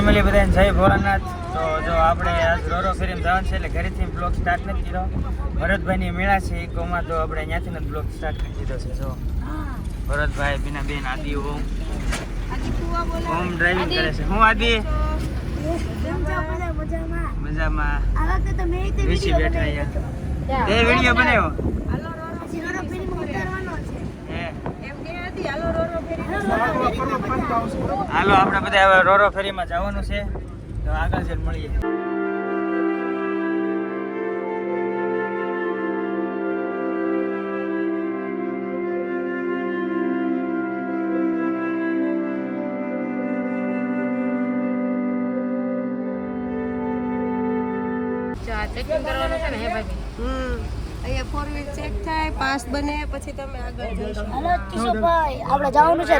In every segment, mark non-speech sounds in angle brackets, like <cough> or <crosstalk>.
Family બધાને જય ભોળાનાથ તો જો આપણે આજ રોરો કરીને જવાનું છે એટલે ઘરેથી બ્લોગ સ્ટાર્ટ નથી કર્યો ભરતભાઈની મેળા છે એક ગોમાં તો આપણે અહીંયાથી જ બ્લોગ સ્ટાર્ટ કરી દીધો છે જો ભરતભાઈ બેન આદિ ઓમ ઓમ ડ્રાઇવિંગ કરે છે હું આદિ મજામાં મજામાં બેઠા અહીંયા તે વિડીયો બનાવ્યો હાલો આપણે બધા હવે રોરો ફેરીમાં જવાનું છે તો આગળ જઈને મળીએ ચેકિંગ કરવાનું છે ને હે ભાઈ હમ અહીંયા ફોર વ્હીલ ચેક થાય પાસ બને પછી તમે આગળ જશો આપણે જવાનું છે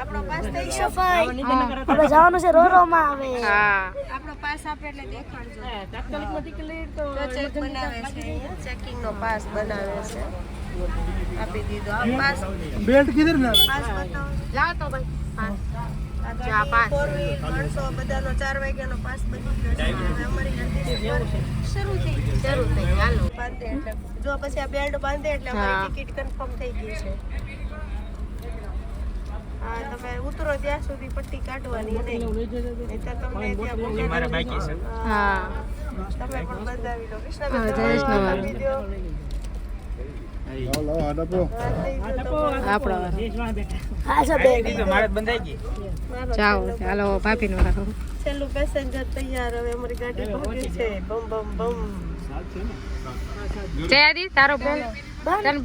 આપણો પાસ થઈ કિશોરભાઈ આપણે આપણો પાસ આપે એટલે દેખાડજો તો ચેક બનાવે છે ચેકિંગ પાસ બનાવે છે આપી દીધો પાસ બેલ્ટ કીધર ના પાસ બતાવો લા ભાઈ ચા પાસ માણસો બધાનો ચાર વાગ્યાનો પાસ બની અમારી શરૂ થઈ શરૂ થઈ જો પછી આ બેલ્ટ બાંધે એટલે અમારી ટિકિટ કન્ફર્મ થઈ ગઈ છે હા તમે ઉતરો ત્યાં સુધી પટ્ટી કાઢવાની નહીં તો તમને ત્યાં બાકી તમે પણ બંધાવી લો કૃષ્ણ છેલ્લું પેસેન્જર તૈયાર તારો બોલ તન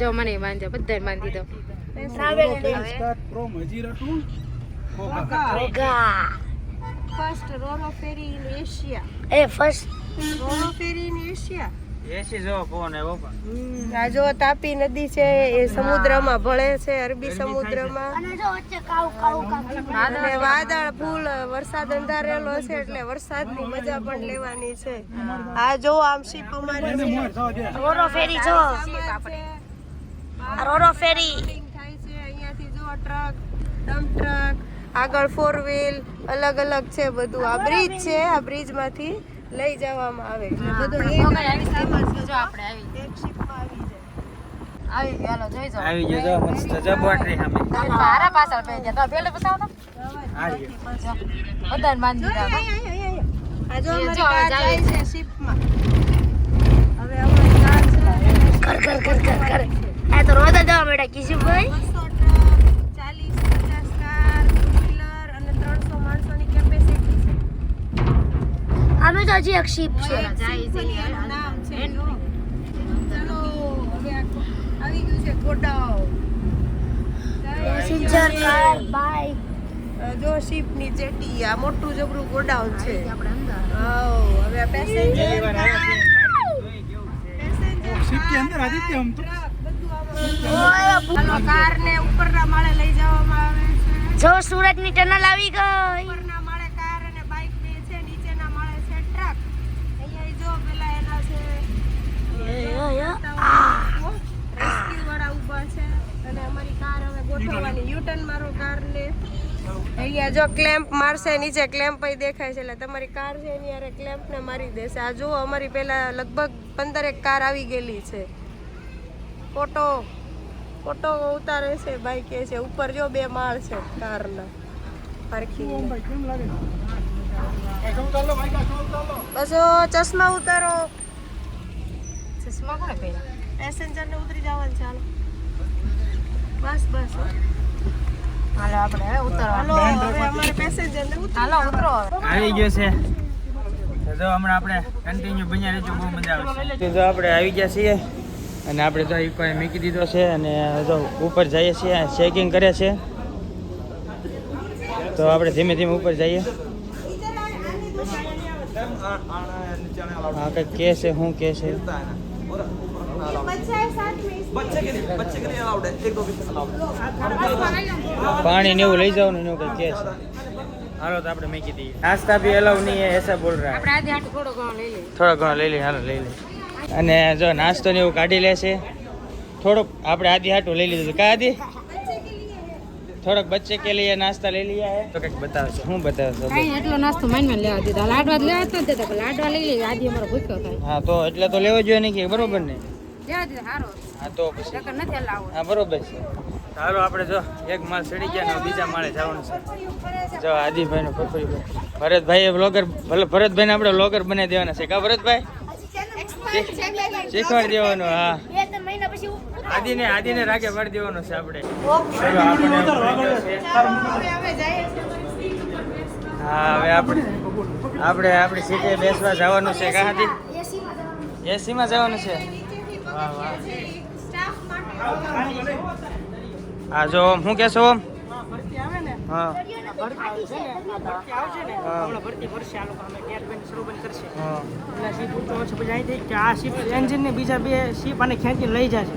જો મને માંજો બધા માંધી દો travel first roro ferry in Asia A first આ જો તાપી નદી છે એ સમુદ્રમાં ભળે છે અરબી સમુદ્રમાં અને વાદળ ફૂલ વરસાદ અંધારેલો છે એટલે વરસાદની મજા પણ લેવાની છે આ જો આમ શીપ અમારી છે રોરો ફેરી જો રોરો ફેરી થાય છે અહીંયાથી જો ટ્રક ડમ્પ ટ્રક આગળ ફોર વ્હીલ અલગ અલગ છે બધું આ બ્રિજ છે આ બ્રિજમાંથી લઈ જવામાં આવે એટલે બધું જો આપણે આવી એક શિપમાં આવી જાય આવી ગયો જોઈ જાવ આવી ગયો મસ્ત જો બોટરી સામે તારા પાછળ પે ગયા તો પેલે બતાવો તો આવી ગયો બધાને માન દીધા આ જો અમારી કાર જાય છે શિપમાં હવે કર કર કર કર કર આ તો રોજ જવા મળ્યા કિશોરભાઈ અમે તો હજી એક શિપ છે મોટું જબરું ગોડાઉન છે ઉપરના માળે લઈ જવામાં જો સુરત ની ટનલ આવી ગઈ વાળા ઊભા છે અને અમારી કાર હવે ગોઠવવાની યુટર્ન મારો કાર ને અહીંયા જો ક્લેમ્પ મારશે નીચે ક્લેમ્પ અહીં દેખાય છે એટલે તમારી કાર છે એની ક્લેમ્પને મારી દેશે આ જુઓ અમારી પહેલાં લગભગ પંદરેક કાર આવી ગયેલી છે ફોટો ફોટો ઉતારે છે બાઈક એ છે ઉપર જો બે માળ છે કારના પાર્કિંગ બસો ચશ્મા ઉતારો ચશ્મા કોને પહેર્યા પેસેન્જરને ઉતરી જવાનું ચાલો બસ બસ હાલો આપણે હવે હાલો ઉતરો આવી ગયો છે જો હમણાં આપણે કન્ટિન્યુ બન્યા રહેજો બહુ મજા આવશે જો આપણે આવી ગયા છીએ અને આપણે જો ઇકોએ મૂકી દીધો છે અને જો ઉપર જઈએ છીએ ચેકિંગ કરે છે તો આપણે ધીમે ધીમે ઉપર જઈએ હા કે છે શું કે છે और बच्चे લઈ लिए बच्चे કઈ लिए अलाउड હાલો તો આપણે મેકી દઈએ નાસ્તા બી અલાવ નહીં હે એસા બોલ રહા આપણે આજે હાટ થોડો ઘણો લઈ લઈએ થોડો ઘણો લઈ લે હાલો લઈ લે અને જો નાસ્તો ને એવું કાઢી લેશે થોડોક આપણે આધી હાટો લઈ લીધું કા આધી થોડોક બચ્ચે કે લઈએ નાસ્તા લઈ લીયા હે તો કઈક બતાવશો હું બતાવશો કાઈ એટલો નાસ્તો માઈન માં લેવા દીધા લાડવા લેવા તો દેતા પણ લાડવા લઈ લીધા આજી અમારો ભૂખ્યો થાય હા તો એટલે તો લેવો જોઈએ નહીં કે બરોબર ને લેવા દીધા હારો હા તો પછી નથી લાવો હા બરોબર છે હાલો આપણે જો એક માળ ચડી ગયા બીજા માળે જવાનું છે જો આદિભાઈ નો પકડી ભરતભાઈ બ્લોગર ભલે ભરતભાઈ ને આપણે બ્લોગર બનાવી દેવાના છે કા ભરતભાઈ શીખવાડી દેવાનું હા આદિને આદિને રાગે વાળી દેવાનો છે આપણે હા હવે આપણે આપણે આપણી સીટે બેસવા જવાનું છે કાંથી એસીમાં જવાનું છે હા જો હું કહેશો ઓમ ભરતી આવે ને હા ભરતી આવશે ને ભરતી આવશે ને હમણાં ભરતી ભરશે આ લોકો અમે ગેર બેન શરૂ બંધ કરશે એટલે સીપ ઊંચો ઓછો પછી આવી કે આ સીપ એન્જિન ને બીજા બે સીપ અને ખેંચીને લઈ જશે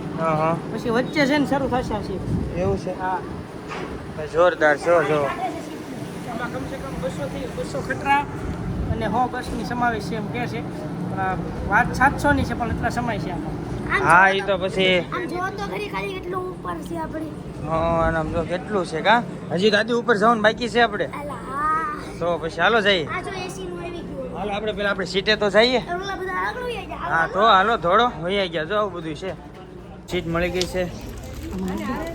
પછી વચ્ચે છે ને શરૂ થશે આ સીપ એવું છે હા જોરદાર છો જો કમસે કમ બસો થી બસો ખતરા અને હો બસની સમાવેશ છે એમ કે છે વાત સાતસો ની છે પણ એટલા સમય છે આમાં હા એ તો પછી આમ જો તો ઘડી ખાલી કેટલું ઉપર છે આપણે હા નામ તો કેટલું છે કા હજી દાદી ઉપર જવાનું બાકી છે આપણે તો પછી હાલો જઈએ હાલો આપણે પેલા આપણે સીટે તો જઈએ હા તો હાલો થોડો વહી ગયા જો આવું બધું છે સીટ મળી ગઈ છે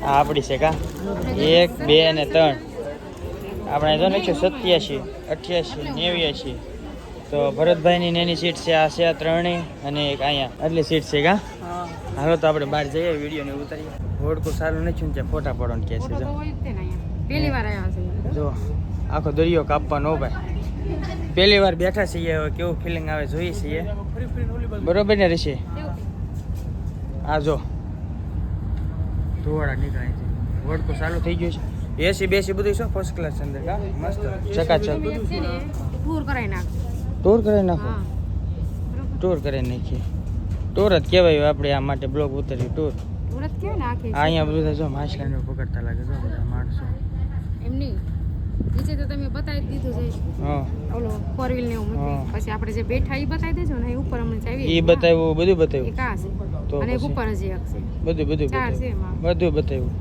હા આપણી છે કા એક બે અને ત્રણ આપણે જો ને એકસો સત્યાસી અઠ્યાસી નેવ્યાસી તો ભરતભાઈની નેની સીટ છે આ છે આ ત્રણેય અને એક અહીંયા આટલી સીટ છે કા હાલો તો આપણે બહાર જઈએ વિડીયો ને ઉતારીએ હોડકું સારું નથી ને ત્યાં ફોટા પડવાનું કે છે જો આખો દરિયો કાપવાનો ભાઈ પહેલી વાર બેઠા છીએ હવે કેવું ફિલિંગ આવે જોઈએ છીએ બરોબર ને ઋષિ આ જો ધોવાળા નીકળાય છે વડકો સારું થઈ ગયું છે એસી બેસી બધું છે ફર્સ્ટ ક્લાસ અંદર કા મસ્ત ચકાચક ટૂર કરાવી નાખો ટૂર કરાવી નાખો ટૂર કરાવી નાખીએ ટૂર જ કહેવાય આપણે આ માટે બ્લોગ ઉતરી ટૂર અહીંયા બધું જો માછલાને પકડતા લાગે જો બધા માણસો એમ નહીં નીચે તો તમે બતાવી દીધું છે ઓલો ફોર વ્હીલ ને એવું પછી આપણે જે બેઠા એ બતાવી દેજો ને ઉપર અમને ચાવી એ બતાવ્યું બધું બતાવ્યું કા છે તો અને ઉપર જ એક છે બધું બધું ચાર છે બધું બતાવ્યું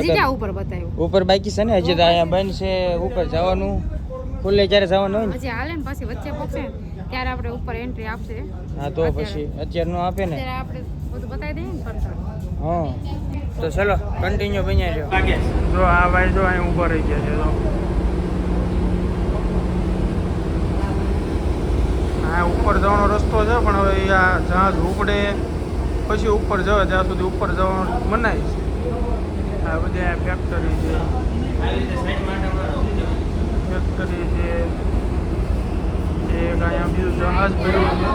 હજી ક્યાં ઉપર બતાવ્યું ઉપર બાકી છે ને હજી તો અહીંયા બંધ છે ઉપર જવાનું ખુલ્લે ક્યારે જવાનું હોય ને હજી હાલે ને પછી વચ્ચે પહોંચે ત્યારે આપણે ઉપર એન્ટ્રી આપશે હા તો પછી અત્યારે નો આપે ને આપણે બધું બતાવી દઈએ ને પડતર હા તો ચલો કન્ટિન્યુ બન્યા રહ્યો જો આ ભાઈ જો અહીં ઊભો રહી ગયા છે તો હા ઉપર જવાનો રસ્તો છે પણ હવે આ જહાજ ઉપડે પછી ઉપર જવા ત્યાં સુધી ઉપર જવાનું મનાય છે આ બધી આ ફેક્ટરી છે ફેક્ટરી છે એક અહીંયા બીજું જહાજ ભર્યું છે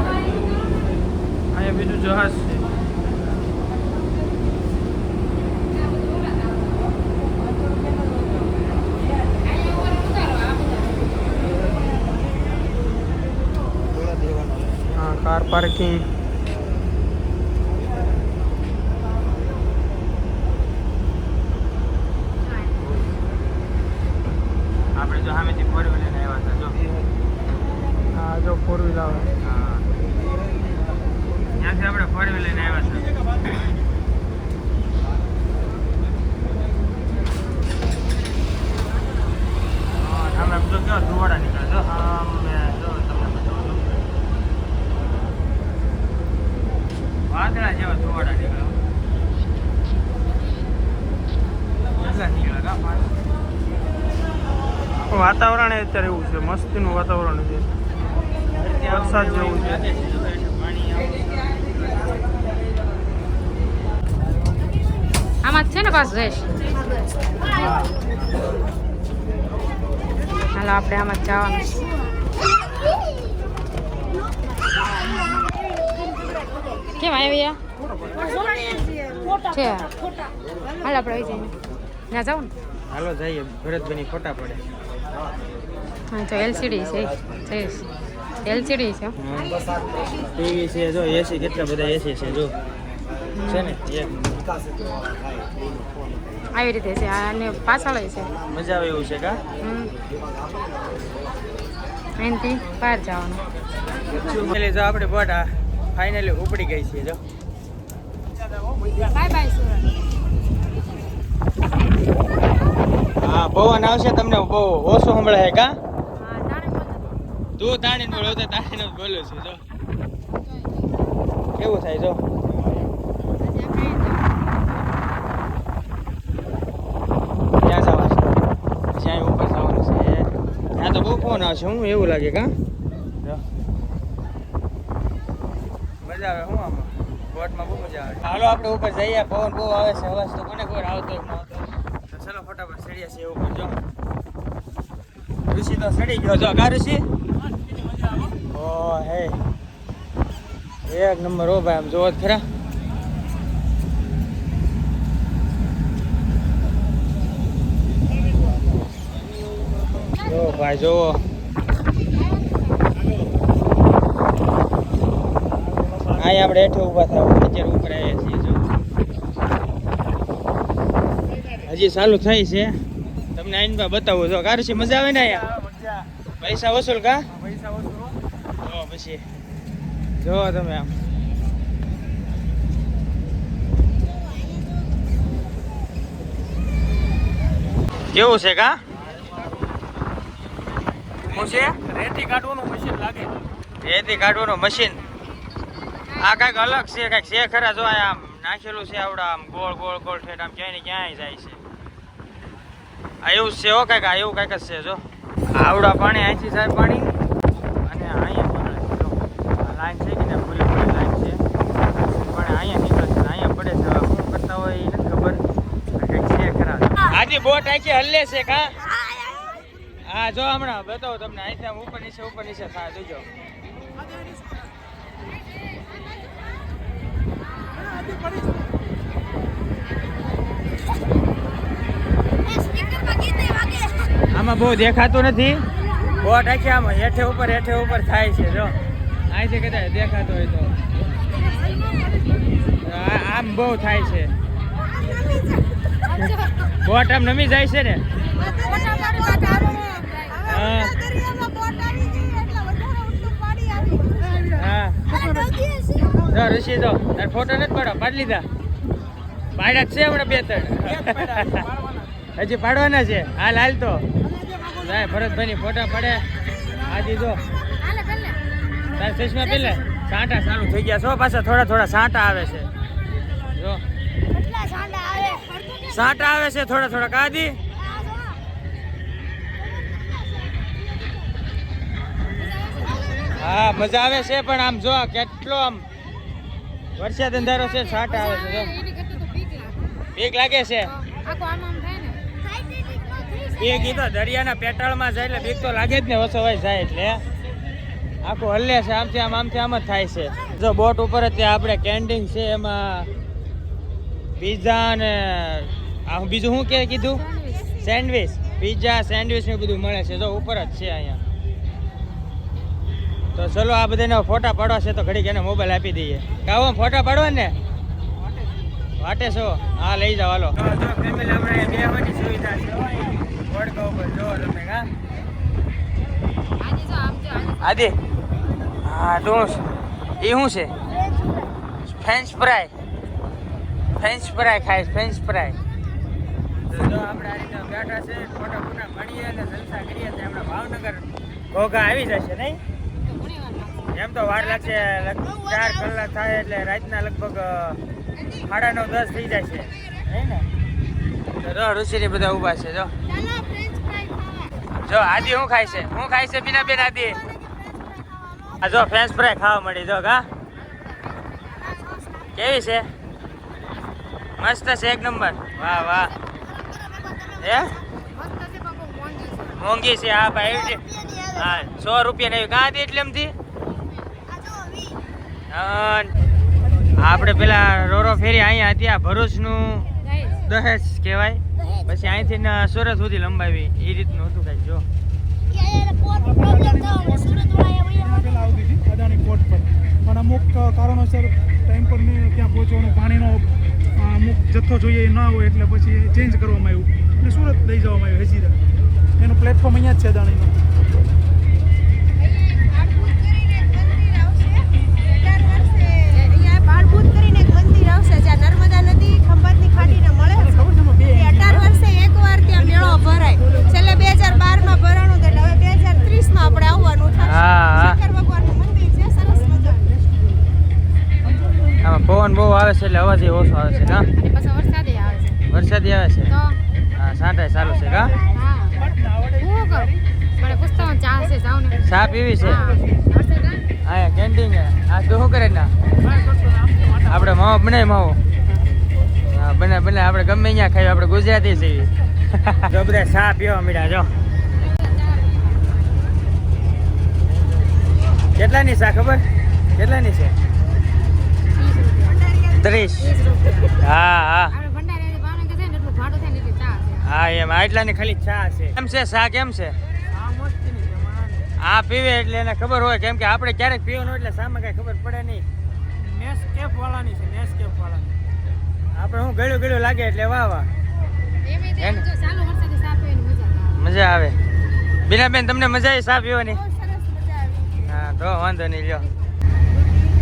અહીંયા બીજું જહાજ છે કાર પાર્કિંગ વાદળા જેવા ધોવાડા નીકળ્યા વાતાવરણ અત્યારે એવું છે મસ્તીનું વાતાવરણ છે વરસાદ જેવું છે આમાં છે ને પાછું જઈશ હાલો આપણે આમાં જવાનું કેમ આવ્યા છે હાલ આપણે આવી જઈએ ના જાઉં હાલો જઈએ ભરતભાઈ ફોટા પડે હા તો એલસીડી છે છે એલસીડી છે ટીવી છે જો એસી કેટલા બધા એસી છે જો છે ને આવી રીતે છે અને પાછળ છે મજા આવે એવું છે કા અહીંથી બહાર જવાનું આપણે બોટા ફાઇનલી ઉપડી ગઈ છે જો બાય બાય સુરત હા પવન આવશે તમને બહુ ઓછો સંભળાય કા તું તાણી બોલો તો તાણી બોલું છે જો કેવું થાય જો ક્યાં જવાનું છે ઉપર જવાનું છે ત્યાં તો બહુ ફોન આવશે હું એવું લાગે કા મજા આવે હું આમાં બોટમાં બહુ મજા આવે હાલો આપણે ઉપર જઈએ પવન બહુ આવે છે અવાજ તો કોને કોઈ આવતો ન આવતો તો ચલો ફટાફટ ચડીએ છીએ ઉપર જો ઋષિ તો ચડી ગયો જો કા ઋષિ ઓ હે એક નંબર હો ભાઈ આમ જોવો જ ખરા જો ભાઈ જોવો અહીંયા આપણે હેઠે ઊભા થયા અત્યારે ઉપર છીએ જો હજી ચાલુ થઈ છે તમને આઈનભા બતાવો છો કાર છે મજા આવે ને અહીંયા પૈસા વસૂલ કા પૈસા વસૂલ જો પછી જો તમે આમ કેવું છે કા હું છે રેતી કાઢવાનું મશીન લાગે રેતી કાઢવાનું મશીન આ કઈક અલગ છે કઈક છે ખરા જો આમ નાખેલું છે આવડા આમ ગોળ ગોળ ગોળ ઠેઠ આમ ક્યાંય ને ક્યાંય જાય છે આ એવું છે હો કઈક આ એવું કઈક જ છે જો આવડા પાણી અહીંથી સાહેબ પાણી અને અહીંયા પાણી લાઈન છે કે પૂરી પૂરી લાઈન છે પણ અહીંયા નીકળે છે અહીંયા પડે છે શું કરતા હોય એ નથી ખબર કંઈક છે ખરા આજે બોટ આખી હલ્લે છે કા હા જો હમણાં બતાવો તમને અહીંથી ઉપર નીચે ઉપર નીચે થા જોજો બહુ દેખાતું નથી બોટ આખી આમ હેઠે ઉપર હેઠે ઉપર થાય છે જો આ છે કદાચ દેખાતો હોય તો આમ બહુ થાય છે બોટ આમ નમી જાય છે ને હા ઋષિ તો તાર ફોટો નથી પાડો પાડી લીધા પાડ્યા છે હમણાં બે ત્રણ હજી પાડવાના છે હાલ હાલ તો જાય ભરતભાઈ ફોટા પડે આજી જો તાર ચશ્મા પેલે સાંટા ચાલુ થઈ ગયા છો પાછા થોડા થોડા સાંટા આવે છે જો સાંટા આવે છે થોડા થોડા કાદી હા મજા આવે છે પણ આમ જો કેટલો આમ વરસાદ અંધારો છે સાંટા આવે છે બીક લાગે છે એ કીધો દરિયાના પેટાળમાં જાય એટલે બીક તો લાગે જ ને વસવાય જાય એટલે આખું હલ્લે છે આમથી આમ આમથી આમ જ થાય છે જો બોટ ઉપર જ ત્યાં આપણે કેન્ટીન છે એમાં પીઝા ને બીજું શું કે કીધું સેન્ડવિચ પીઝા સેન્ડવિચ ને બધું મળે છે જો ઉપર જ છે અહીંયા તો ચલો આ બધાને ફોટા પાડવા છે તો ઘડીક એને મોબાઈલ આપી દઈએ કાવો ફોટા પાડવા ને વાટે છો હા લઈ જાવ હાલો ફેમિલી સુવિધા છે વડકો પર જો તમે હા આદે હા તો એ શું છે ફ્રેન્ચ ફ્રાય ફ્રેન્ચ ફ્રાય ખાય ફ્રેન્ચ ફ્રાય તો આપણે આ રીતે છે ફોટા ફોટા મળીએ અને જલસા કરીએ તો આપણે ભાવનગર ઘોઘા આવી જશે નહીં એમ તો વાર લાગશે ચાર કલાક થાય એટલે રાતના લગભગ સાડા નવ દસ થઈ જાય છે ને જો ઋષિ બધા ઉભા છે જો જો આદિ શું ખાય છે હું ખાય છે બીના બેન આદિ આ જો ફ્રેન્ચ ફ્રાય ખાવા મળી જો હા કેવી છે મસ્ત છે એક નંબર વાહ વાહ હે મોંઘી છે હા ભાઈ હા સો રૂપિયા નહીં કાં હતી એટલે એમથી આપણે પેલા રોરો ફેરી અહીંયા હતી આ ભરૂચનું દહેજ કહેવાય પછી અહીંથી સુરત સુધી લંબાવી એ રીતનું હતું કાંઈક જો પણ અમુક કારણોસર ટાઈમ પર ત્યાં પહોંચવાનું પાણીનો અમુક જથ્થો જોઈએ ના હોય એટલે પછી ચેન્જ કરવામાં આવ્યું અને સુરત લઈ જવામાં આવ્યું હેજીરા એનું પ્લેટફોર્મ અહીંયા જ છે અદાણીનું એટલે અવાજ એવો ઓછો આવે છે વરસાદ આવે છે વરસાદ ચાલુ છે કા ચા પીવી આપણે માવો બનાવી માવો બને બને આપણે ગમે અહીંયા ખાઈ આપણે ગુજરાતી છીએ જો <laughs> બધા પીવા મીડા જો કેટલાની ચા ખબર કેટલાની છે ત્રીસ હા હા હા એમ આટલાની ખાલી ચા છે કેમ છે ચા કેમ છે આ પીવે એટલે એને ખબર હોય કેમ કે આપણે ક્યારેક પીવાનું એટલે સામે કઈ ખબર પડે નહીં નેસ્કેપ વાળાની છે નેસ્કેપ વાળાની આપણે હું ગળ્યું ગળ્યું લાગે એટલે વાહ વાહ મજા આવે બીનાબેન તમને મજા આવી સા પીવાની હા તો વાંધો નહીં લ્યો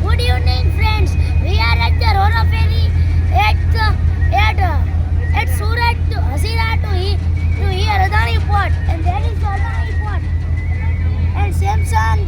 good evening friends We are at the Rona Ferry at Surat to Hazira to here Adani Port, and that is Adani Port and Samsung.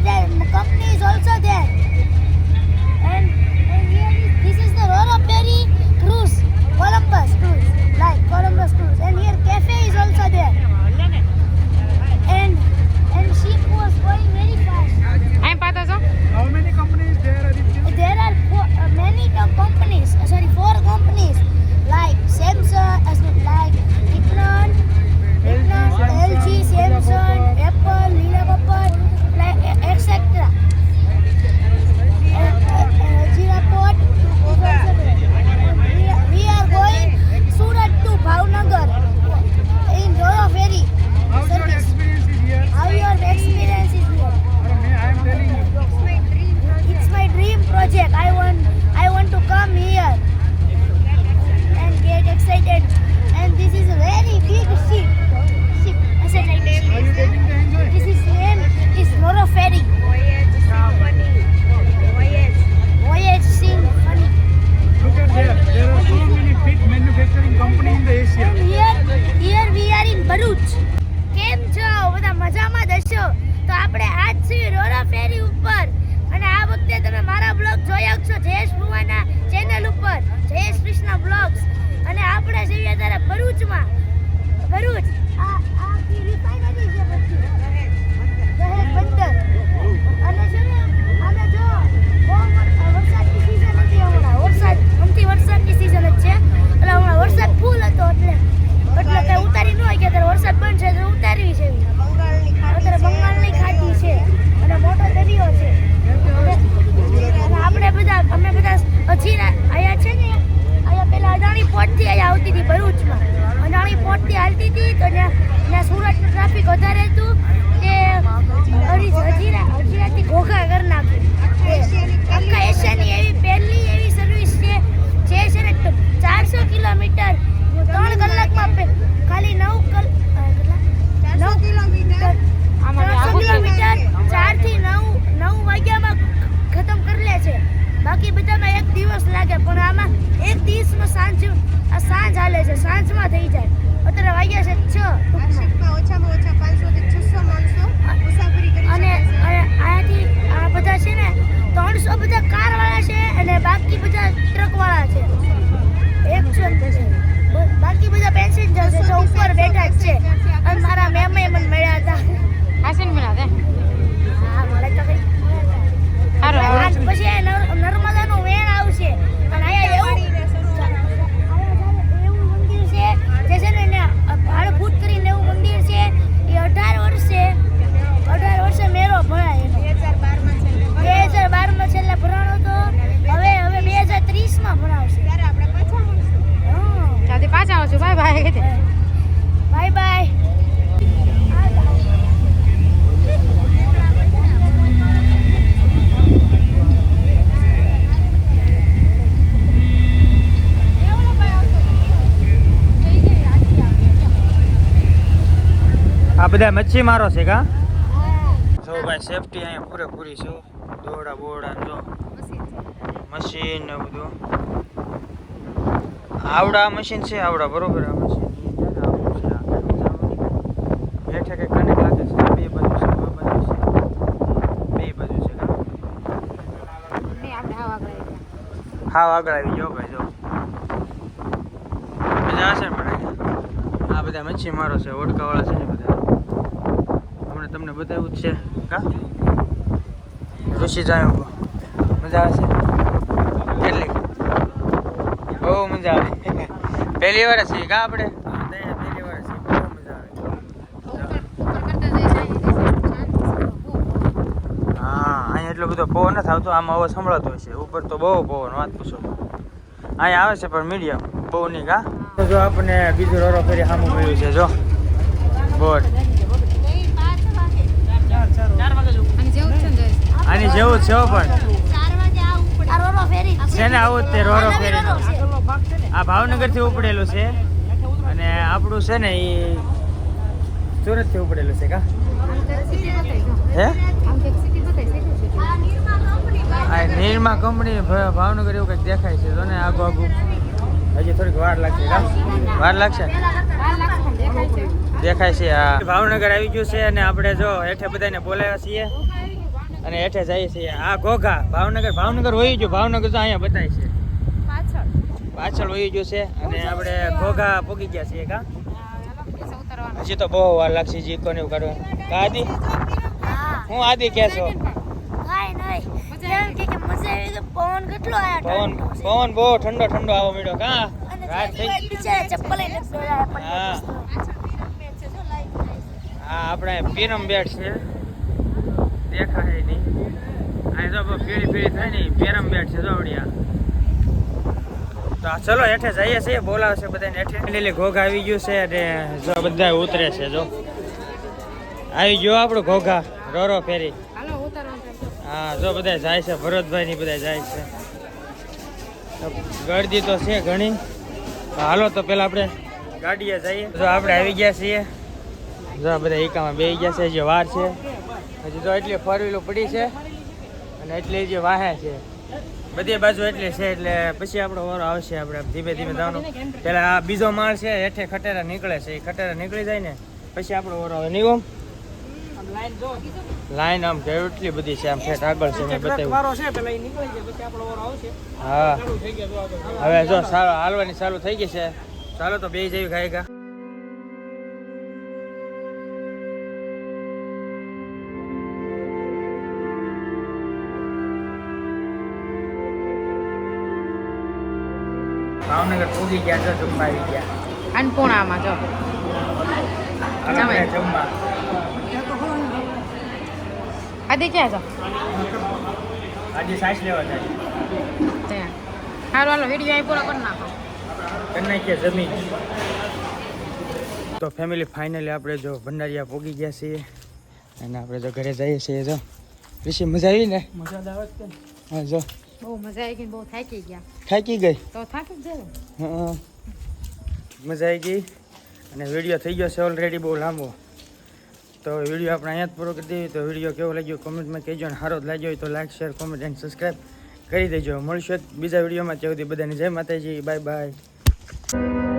બધા મચ્છી મારો છે કા જો ભાઈ સેફટી અહીંયા પૂરેપૂરી છે દોડા બોડા જો મશીન ને બધું આવડા મશીન છે આવડા બરોબર આ મશીન બેઠે કંઈક કનેક્ટ છે બે બાજુ છે બે બાજુ છે બે બાજુ છે હા આગળ આવી ગયો ભાઈ જો મજા હશે પણ આ બધા મચ્છી મારો છે ઓડકાવાળા છે બધા એવું જ છે હા ઋષિ જાયો મજા આવે છે કેટલી બહુ મજા આવે <laughs> પહેલી વાર છે કા આપણે મજા આવે હા અહીંયા એટલો બધો પવન નથી આવતો આમાં હવે સંભળાતો હશે ઉપર તો બહુ પવન વાત પૂછો અહીંયા આવે છે પણ મીડિયમ બહુ નહીં કા જો આપણને બીજું રોરો ફરી સામું મળ્યું છે જો બોટ છો પણ છે ને આવું તે રોરો ફેરી આ ભાવનગરથી ઉપડેલું છે અને આપણું છે ને એ સુરતથી ઉપડેલું છે કા હે આ નિર્મા કંપની ભાવનગર એવું કંઈક દેખાય છે તો ને આગુ આગુ હજી થોડીક વાર લાગશે કા વાર લાગશે દેખાય છે હા ભાવનગર આવી ગયું છે અને આપણે જો હેઠે બધાને બોલાવ્યા છીએ અને હેઠે જઈએ છીએ આ ઘોઘા ભાવનગર ભાવનગર વહી ગયું ભાવનગર તો અહીંયા બતાય છે પાછળ વહી ગયું છે અને આપણે ઘોઘા પોગી ગયા છીએ કા હજી તો બહુ વાર લાગશે જી કોને એવું કરવું આદિ હું આદિ કે છો પવન પવન બહુ ઠંડો ઠંડો આવો મળ્યો કા રાત થઈ હા આપણે પીરમ બેટ છે દેખાય નહી આ જો પીળી પીળી થાય ને પેરમ બેટ છે જોવડિયા તો આ ચલો હેઠે જઈએ છીએ બોલાવશે બધાને હેઠે લીલી ઘોઘ આવી ગયું છે અને જો બધા ઉતરે છે જો આવી ગયો આપણો ઘોઘા રોરો ફેરી હા જો બધા જાય છે ભરતભાઈ ની બધા જાય છે ગળદી તો છે ઘણી હાલો તો પેલા આપણે ગાડીએ જઈએ જો આપણે આવી ગયા છીએ જો બધા એકામાં બે ગયા છે જે વાર છે હજી તો એટલી ફોર પડી છે અને એટલી જે વાહે છે બધી બાજુ એટલે છે એટલે પછી આપણો વારો આવશે આપણે ધીમે ધીમે જવાનું પેલા આ બીજો માળ છે હેઠે ખટેરા નીકળે છે એ ખટેરા નીકળી જાય ને પછી આપણો વારો આવે નહીં ઓમ લાઈન આમ કે એટલી બધી છે આમ ઠેઠ આગળ છે મેં બતાવ્યું હા હવે જો સારું હાલવાની ચાલુ થઈ ગઈ છે ચાલો તો બે જેવી ખાઈ ગયા વગર પૂરી ગયા જો જમવા આવી ગયા અને કોણ આમાં જો આજે ક્યાં છો આજે સાસ લેવા જાય હાલો હાલો વિડીયો અહીં પૂરો કરી જમીન તો ફેમિલી ફાઇનલી આપણે જો ભંડારીયા પોગી ગયા છીએ અને આપણે જો ઘરે જઈએ છીએ જો ઋષિ મજા આવી ને મજા આવે જો બહુ મજા આવી ગઈ બહુ થાકી ગયા થાકી ગઈ તો થાકી જાય હું મજા આવી ગઈ અને વિડીયો થઈ ગયો છે ઓલરેડી બહુ લાંબો તો વિડીયો આપણે અહીંયા જ પૂરો કરી દઈએ તો વિડીયો કેવો લાગ્યો કોમેન્ટમાં કહેજો અને સારો લાગ્યો હોય તો like share comment and subscribe કરી દેજો મળશું બીજા વિડીયોમાં ત્યાં સુધી બધાની જય માતાજી બાય બાય